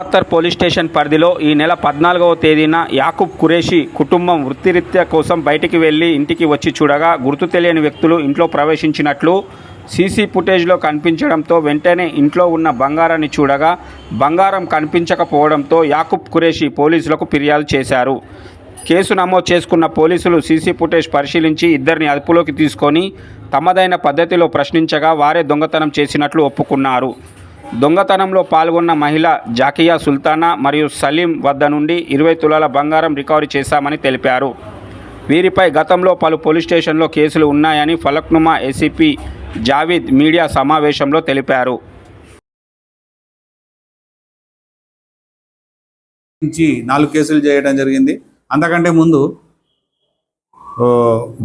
Khattar police station పరిధిలో ఈ నెల పద్నాలుగవ తేదీన యాకూబ్ ఖురేషి కుటుంబం వృత్తిరీత్యా కోసం బయటికి వెళ్ళి ఇంటికి వచ్చి చూడగా గుర్తు తెలియని వ్యక్తులు ఇంట్లో ప్రవేశించినట్లు సీసీ ఫుటేజ్లో కనిపించడంతో వెంటనే ఇంట్లో ఉన్న బంగారాన్ని చూడగా బంగారం కనిపించకపోవడంతో యాకూబ్ ఖురేషి పోలీసులకు ఫిర్యాదు చేశారు. కేసు నమోదు చేసుకున్న పోలీసులు సీసీ ఫుటేజ్ పరిశీలించి ఇద్దరిని అదుపులోకి తీసుకొని తమదైన పద్ధతిలో ప్రశ్నించగా వారే దొంగతనం చేసినట్లు ఒప్పుకున్నారు. దొంగతనంలో పాల్గొన్న మహిళ జాకియా సుల్తానా మరియు సలీం వద్ద నుండి ఇరవై తులాల బంగారం రికవరీ చేశామని తెలిపారు. వీరిపై గతంలో పలు పోలీస్ స్టేషన్లో కేసులు ఉన్నాయని ఫలక్నుమా ఏసీపీ జావీద్ మీడియా సమావేశంలో తెలిపారు. నాలుగు కేసులు చేయడం జరిగింది. అంతకంటే ముందు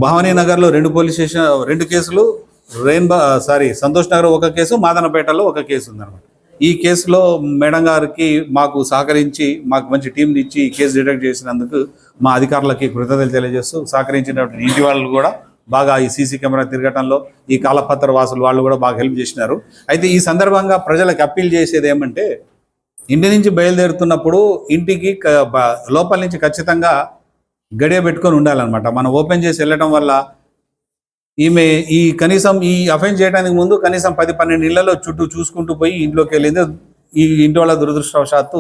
భవానీ నగర్లో రెండు పోలీస్ స్టేషన్ రెండు కేసులు రెయిన్బో సారీ సంతోష్ నగర్ ఒక కేసు మాదనపేటలో ఒక కేసు ఉందన్నమాట. ఈ కేసులో మేడం గారికి మాకు సహకరించి మాకు మంచి టీంని ఇచ్చి ఈ కేసు డిటెక్ట్ చేసినందుకు మా అధికారులకి కృతజ్ఞతలు తెలియజేస్తూ సహకరించినటువంటి ఇంటి వాళ్ళు కూడా బాగా ఈ సీసీ కెమెరా తిరగటంలో ఈ కాలపత్ర వాసులు వాళ్ళు కూడా బాగా హెల్ప్ చేసినారు. అయితే ఈ సందర్భంగా ప్రజలకు అప్పీల్ చేసేది ఏమంటే ఇంటి నుంచి బయలుదేరుతున్నప్పుడు ఇంటికి లోపల నుంచి ఖచ్చితంగా గడియ పెట్టుకొని ఉండాలన్నమాట. మనం ఓపెన్ చేసి వెళ్ళటం వల్ల ఈమె ఈ కనీసం ఈ అఫెన్స్ చేయడానికి ముందు కనీసం పది పన్నెండు ఇళ్ళలో చుట్టూ చూసుకుంటూ పోయి ఇంట్లోకి వెళ్ళింది. ఈ ఇంటి వాళ్ళ దురదృష్టవశాత్తు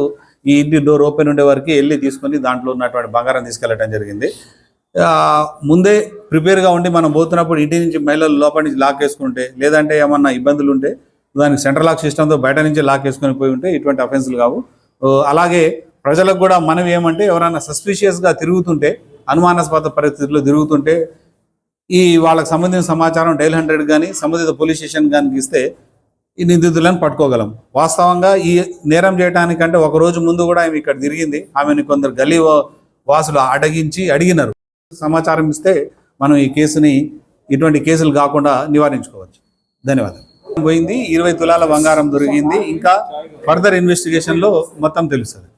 ఈ ఇంటి డోర్ ఓపెన్ ఉండే వరకు వెళ్ళి తీసుకొని దాంట్లో ఉన్నటువంటి బంగారం తీసుకెళ్ళటం జరిగింది. ముందే ప్రిపేర్గా ఉండి మనం పోతున్నప్పుడు ఇంటి నుంచి మహిళలు లోపల నుంచి లాక్ వేసుకుంటే లేదంటే ఏమన్నా ఇబ్బందులు ఉంటే దానికి సెంట్రల్ లాక్ సిస్టంతో బయట నుంచి లాక్ వేసుకొని పోయి ఉంటే ఇటువంటి అఫెన్సులు కావు. అలాగే ప్రజలకు కూడా మనం ఏమంటే ఎవరైనా సస్పిషియస్గా తిరుగుతుంటే అనుమానాస్పద పరిస్థితుల్లో తిరుగుతుంటే ఈ వాళ్ళకి సంబంధించిన సమాచారం డైల్ హండ్రెడ్ కానీ సంబంధిత పోలీస్ స్టేషన్ కానీ ఇస్తే ఈ నిందితులను పట్టుకోగలం. వాస్తవంగా ఈ నేరం చేయడానికంటే ఒక రోజు ముందు కూడా ఆమె ఇక్కడ తిరిగింది. ఆమెను కొందరు గలీ వాసులు అడగించి అడిగినారు. సమాచారం ఇస్తే మనం ఈ కేసుని ఇటువంటి కేసులు కాకుండా నివారించుకోవచ్చు. ధన్యవాదాలు. పోయింది ఇరవై తులాల బంగారం దొరికింది. ఇంకా ఫర్దర్ ఇన్వెస్టిగేషన్లో మొత్తం తెలుస్తుంది.